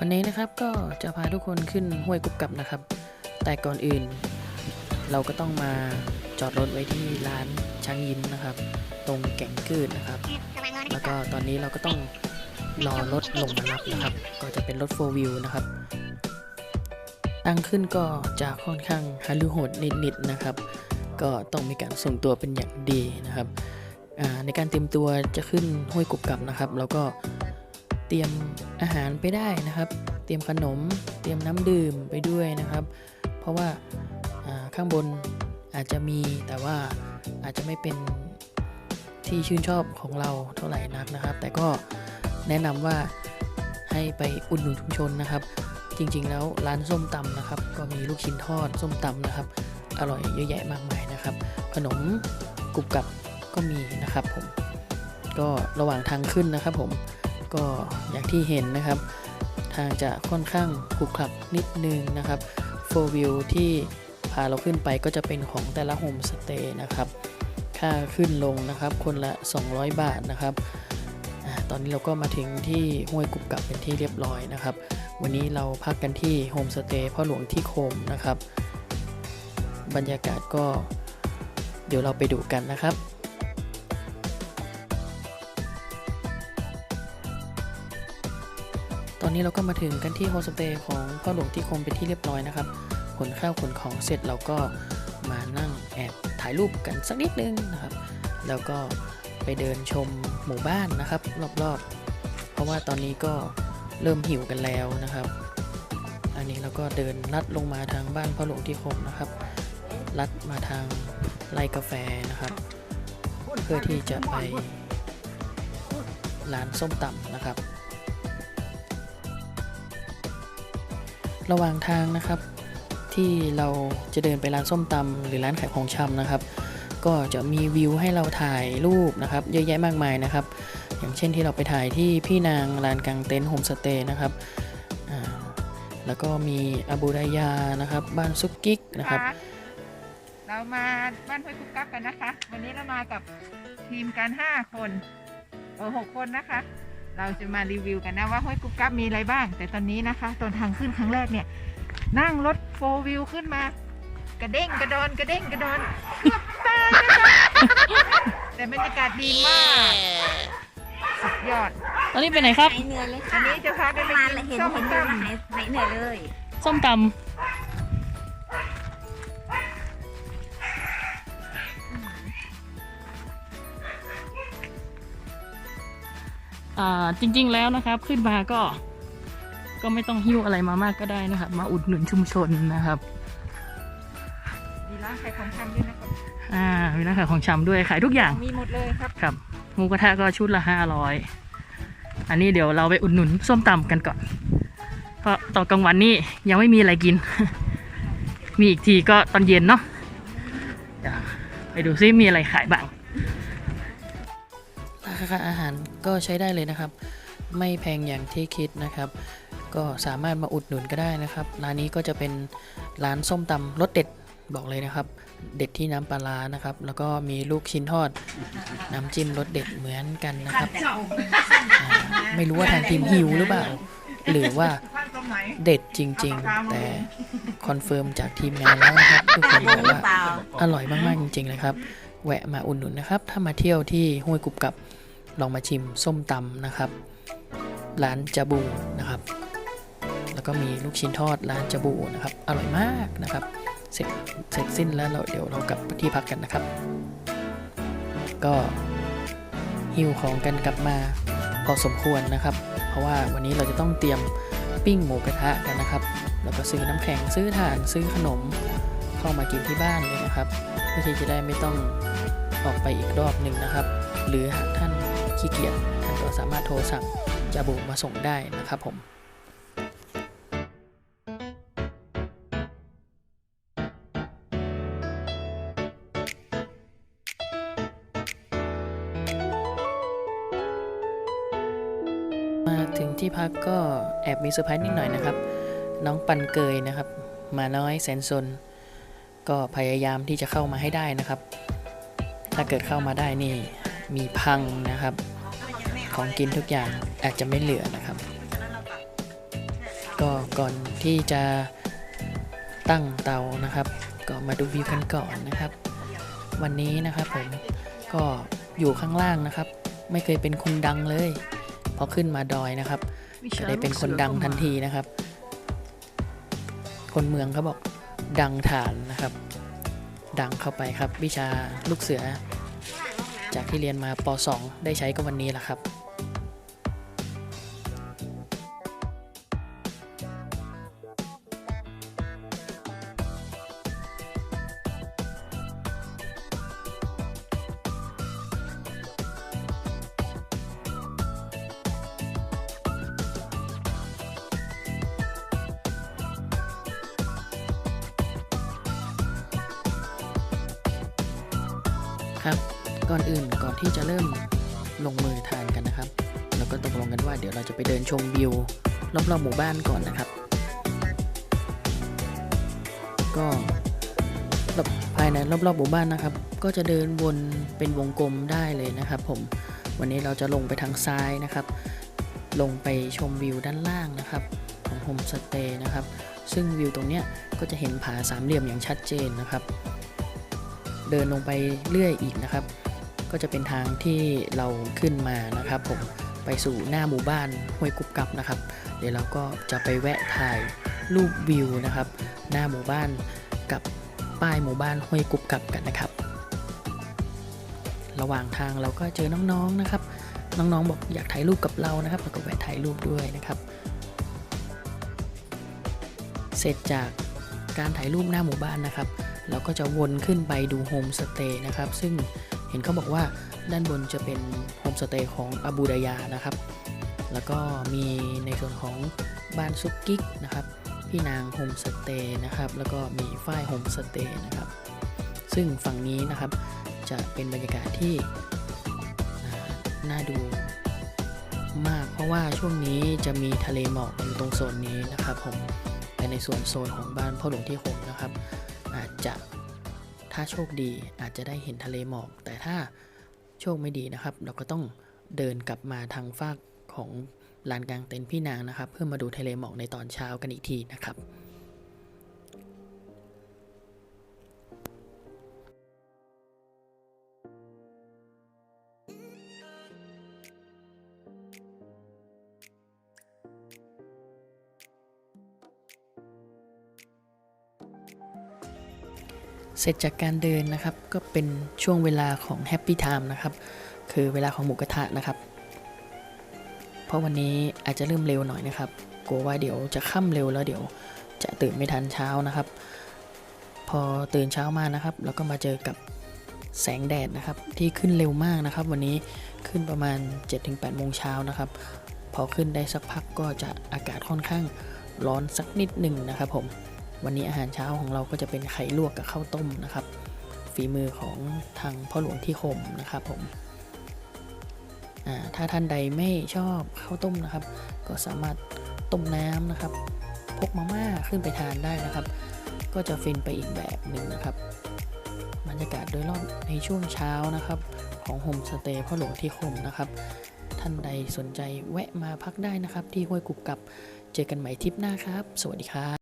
วันนี้นะครับก็จะพาทุกคนขึ้นห้วยกุบกับนะครับ แต่ก่อนอื่น เราก็ต้องมาจอดรถไว้ที่ร้านช้างยิ้มนะครับ ตรงแก่งกืดนะครับ แล้วก็ตอนนี้เราก็ต้องรอรถลงมารับนะครับ ก็จะเป็นรถโฟวิวนะครับตั้งขึ้นก็จะค่อนข้างฮาลือโหดนิดๆนะครับ ก็ต้องมีการส่งตัวเป็นอย่างดีนะครับในการเตรียมตัวจะขึ้นห้วยกุบกับนะครับ แล้วก็ เตรียมอาหารไปได้นะครับ เตรียมขนม เตรียมน้ำดื่มไปด้วยนะครับ เพราะว่าข้างบนอาจจะมีแต่ว่าอาจจะไม่เป็นที่ชื่นชอบของเราเท่าไหร่นักนะครับ แต่ก็แนะนำว่าให้ไปอุดหนุนชุมชนนะครับ จริงๆแล้วร้านส้มตำนะครับ ก็มีลูกชิ้นทอดส้มตำนะครับ อร่อยเยอะแยะมากมายนะครับ ขนมกรุบกรับก็มีนะครับผมก็ระหว่างทางขึ้นนะครับผม ก็อย่างที่เห็นนะครับ ทางจะค่อนข้างขรุขระนิดนึงนะครับโฟวิวที่พาเราขึ้นไปก็จะเป็นของแต่ละโฮมสเตย์นะครับ ค่าขึ้นลงนะครับ คนละ 200 บาทนะครับตอนนี้เราก็มาถึงที่ห้วยกุบกับเป็นที่เรียบร้อยนะครับ วันนี้เราพักกันที่โฮมสเตย์พ่อหลวงที่โคมนะครับ บรรยากาศก็เดี๋ยวเราไปดูกันนะครับ นี้เราก็มาถึงกันที่โฮสเตย์ของพ่อหลวงที่คมเป็นที่เรียบร้อยนะครับขนข้าวขนของเสร็จเราก็มานั่งแอบถ่ายรูปกันสักนิดนึงนะครับ แล้วก็ไปเดินชมหมู่บ้านนะครับ รอบๆ เพราะว่าตอนนี้ก็เริ่มหิวกันแล้วนะครับ อันนี้เราก็เดินลัดลงมาทางบ้านพ่อหลวงที่คมนะครับ ลัดมาทางไร่กาแฟนะครับ เพื่อที่จะไปร้านส้มตำนะครับ ระหว่างทางนะครับ ที่เราจะเดินไปร้านส้มตำหรือร้านขายของชำนะครับ ก็จะมีวิวให้เราถ่ายรูปนะครับ เยอะแยะมากมายนะครับ อย่างเช่นที่เราไปถ่ายที่พี่นางลานกลางเต็นท์โฮมสเตย์นะครับแล้วก็มีอาบูดายานะครับ บ้านซุกกิกนะครับ เรามาบ้านห้วยกุ๊กกั๊บกันนะคะ วันนี้เรามากับทีมกันห้าคนเออหกคนนะคะ เราจะมารีวิวกันนะว่าห้วยกุ๊กกั๊บมีอะไรบ้าง แต่ตอนนี้นะคะ ตอนทางขึ้นครั้งแรกเนี่ย นั่งรถโฟวิวขึ้นมากระเด้งกระดอนกระเด้งกระดอนเกือบตายนะคะแต่บรรยากาศดีมากสุดยอดตอนนี้ไปไหนครับหายเหนื่อยเลยอัค่ะนนี้จะพากันไปมากินเห็นส้มเห็นตดูหายหายเหนื่อยเลย ส้มตำ จริงๆแล้วนะครับขึ้นมาก็ ก็ไม่ต้องหิ้วอะไรมามากก็ได้นะครับ มาอุดหนุนชุมชนนะครับำมีร้านขายของชำด้วยนะครับอ่ามีร้านขายของชำด้วยขายทุกอย่างมีหมดเลยครับครับหมูกระทะก็ชุดละห้าร้อยอันนี้เดี๋ยวเราไปอุดหนุนส้มตำกันก่อน เพราะตอนกลางวันนี่ยังไม่มีอะไรกิน มีอีกทีก็ตอนเย็นเนาะเดี๋ยวไปดูซิมีอะไรขายบ้างรา คาอาหารก็ใช้ได้เลยนะครับ ไม่แพงอย่างที่คิดนะครับ ก็สามารถมาอุดหนุนก็ได้นะครับ ร้านนี้ก็จะเป็นร้านส้มตำรสเด็ดบอกเลยนะครับ เด็ดที่น้ำปลาร้านะครับ แล้วก็มีลูกชิ้นทอด น้ำจิ้มรสเด็ดเหมือนกันนะครับอ่าไม่รู้ว่าทางทีมหิวหรือเปล่า หรือว่าเด็ดจริง ๆ แต่คอนเฟิร์มจากทีมงานแล้วนะครับทุกคนบอกว่า อร่อยมาก ๆ จริง ๆ เลยครับ แวะมาอุดหนุนนะครับ ถ้ามาเที่ยวที่ห้วยกุบกับ ลองมาชิมส้มตำนะครับ ร้านจาบูนะครับ แล้วก็มีลูกชิ้นทอดร้านจาบูนะครับ อร่อยมากนะครับ เสร็จเสร็จสิ้นแล้วเราเดี๋ยวเรากลับที่พักกันนะครับ ก็หิวของกันกลับมาพอสมควรนะครับ เพราะว่าวันนี้เราจะต้องเตรียมปิ้งหมูกระทะกันนะครับ แล้วก็ซื้อน้ำแข็งซื้อถ่านซื้อขนมเข้ามากินที่บ้านเลยนะครับ เพื่อที่จะได้ไม่ต้องออกไปอีกรอบหนึ่งนะครับ หรือหากท่าน ขี้เกียจท่านก็สามารถโทรสั่งจาบูมาส่งได้นะครับผมมาถึงที่พักก็แอบมีเซอร์ไพรส์นิดหน่อยนะครับ น้องปันเกยนะครับ มาน้อยแสนสนก็พยายามที่จะเข้ามาให้ได้นะครับ ถ้าเกิดเข้ามาได้นี่ มีพังนะครับ ของกินทุกอย่างอาจจะไม่เหลือนะครับ ก็ก่อนที่จะตั้งเตานะครับ ก็มาดูวิวกันก่อนนะครับ วันนี้นะครับผมก็อยู่ข้างล่างนะครับ ไม่เคยเป็นคนดังเลยพอขึ้นมาดอยนะครับจะได้เป็นคนดังทันทีนะครับ คนเมืองเขาบอกดังฐานนะครับ ดังเข้าไปครับ วิชาลูกเสือ จากที่เรียนมาป .2 ได้ใช้ก็วันนี้แหละครับ ครับ ก่อนอื่นก่อนที่จะเริ่มลงมือทานกันนะครับ เราก็ตกลงกันว่าเดี๋ยวเราจะไปเดินชมวิวรอบๆหมู่บ้านก่อนนะครับ ก็ภายในรอบๆหมู่บ้านนะครับ ก็จะเดินวนเป็นวงกลมได้เลยนะครับ ผมวันนี้เราจะลงไปทางซ้ายนะครับ ลงไปชมวิวด้านล่างนะครับ ของโฮมสเตย์นะครับ ซึ่งวิวตรงเนี้ยก็จะเห็นผาสามเหลี่ยมอย่างชัดเจนนะครับ เดินลงไปเรื่อยอีกนะครับ ก็จะเป็นทางที่เราขึ้นมานะครับผมไปสู่หน้าหมู่บ้านห้วยกุบกับนะครับ เดี๋ยวเราก็จะไปแวะถ่ายรูปวิวนะครับ หน้าหมู่บ้านกับป้ายหมู่บ้านห้วยกุบกับกันนะครับ ระหว่างทางเราก็เจอน้องๆนะครับ น้องๆบอกอยากถ่ายรูปกับเรานะครับเราก็แวะถ่ายรูปด้วยนะครับ เสร็จจากการถ่ายรูปหน้าหมู่บ้านนะครับ เราก็จะวนขึ้นไปดูโฮมสเตย์นะครับ ซึ่ง เห็นเขาบอกว่าด้านบนจะเป็นโฮมสเตย์ของอาบูดายานะครับ แล้วก็มีในส่วนของบ้านซุกกิกนะครับ พี่นางโฮมสเตย์นะครับ แล้วก็มีฝ้ายโฮมสเตย์นะครับ ซึ่งฝั่งนี้นะครับจะเป็นบรรยากาศที่น่าดูมาก เพราะว่าช่วงนี้จะมีทะเลหมอกอยู่ตรงโซนนี้นะครับผมแต่ในส่วนโซนของบ้านพ่อหลวงที่หกนะครับ อาจจะถ้าโชคดีอาจจะได้เห็นทะเลหมอก ถ้าโชคไม่ดีนะครับ เราก็ต้องเดินกลับมาทางฝากของลานกลางเต็นท์พี่นางนะครับ เพื่อมาดูทะเลหมอกในตอนเช้ากันอีกทีนะครับ เสร็จจากการเดินนะครับ ก็เป็นช่วงเวลาของแฮปปี้ไทม์นะครับ คือเวลาของหมูกระทะนะครับ เพราะวันนี้อาจจะเริ่มเร็วหน่อยนะครับ กลัวว่าเดี๋ยวจะค่ำเร็วแล้วเดี๋ยวจะตื่นไม่ทันเช้านะครับ พอตื่นเช้ามานะครับเราก็มาเจอกับแสงแดดนะครับ ที่ขึ้นเร็วมากนะครับ วันนี้ขึ้นประมาณ 7-8โมงเช้านะครับ พอขึ้นได้สักพักก็จะอากาศค่อนข้างร้อนสักนิดหนึ่งนะครับผม วันนี้อาหารเช้าของเราก็จะเป็นไข่ลวกกับข้าวต้มนะครับ ฝีมือของทางพ่อหลวงที่คมนะครับผมถ้าท่านใดไม่ชอบข้าวต้มนะครับ ก็สามารถต้มน้ำนะครับ พกมาม่าขึ้นไปทานได้นะครับ ก็จะฟินไปอีกแบบหนึ่งนะครับบรรยากาศโดยรอบในช่วงเช้านะครับ ของโฮมสเตย์พ่อหลวงที่คมนะครับ ท่านใดสนใจแวะมาพักได้นะครับ ที่ห้วยกุบกับเจอกันใหม่ทริปหน้าครับ สวัสดีครับ